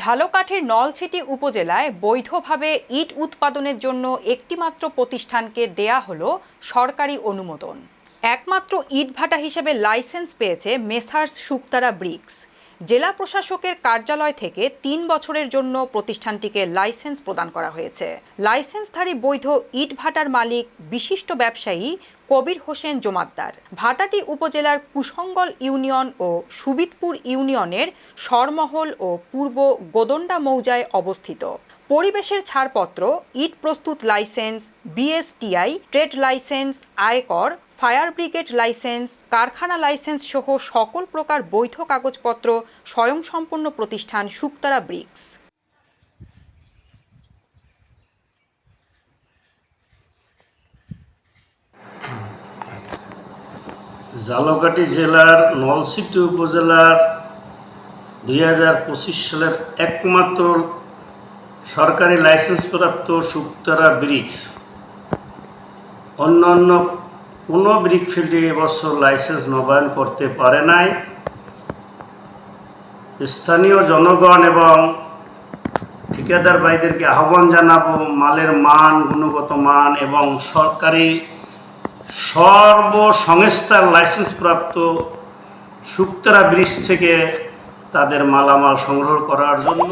ঝালকাঠির নলছিটি উপজেলায় বৈধভাবে ইট উৎপাদনের জন্য একটিমাত্র প্রতিষ্ঠানকে দেয়া হলো সরকারি অনুমোদন। একমাত্র ইটভাটা হিসেবে লাইসেন্স পেয়েছে মেসার্স সুক্তারা ব্রিক্স। জেলা প্রশাসকের কার্যালয় থেকে তিন বছরের জন্য প্রতিষ্ঠানটিকে লাইসেন্স প্রদান করা হয়েছে। লাইসেন্সধারী বৈধ ইট ভাটার মালিক, বিশিষ্ট ব্যবসায়ী কবির হোসেন জোমাদ্দার। ভাটাটি উপজেলার কুশঙ্গল ইউনিয়ন ও সুবিতপুর ইউনিয়নের সরমহল ও পূর্ব গোদণ্ডা মৌজায় অবস্থিত। পরিবেশের ছাড়পত্র, ইট প্রস্তুত লাইসেন্স, বিএসটিআই, ট্রেড লাইসেন্স, আয়কর ফায়ার ব্রিগেড লাইসেন্স, কারখানা লাইসেন্স সহ সকল প্রকার বৈধ কাগজপত্র স্বয়ংসম্পন্ন প্রতিষ্ঠান শুক্তারা ব্রিক্স। ঝালকাঠি জেলার নলসিটি উপজেলার দুই হাজার পঁচিশ সালের একমাত্র সরকারি লাইসেন্সপ্রাপ্ত শুক্তারা ব্রিক্স। অন্য অন্য কোনো ব্রিক ফিল্ডে এবছর লাইসেন্স নবায়ন করতে পারে নাই। স্থানীয় জনগণ এবং ঠিকাদার ভাইদেরকে আহ্বান জানাব, মালের মান, গুণগত মান এবং সরকারি সর্বসংস্থার লাইসেন্সপ্রাপ্ত শুক্তারা ব্রিজ থেকে তাদের মালামাল সংগ্রহ করার জন্য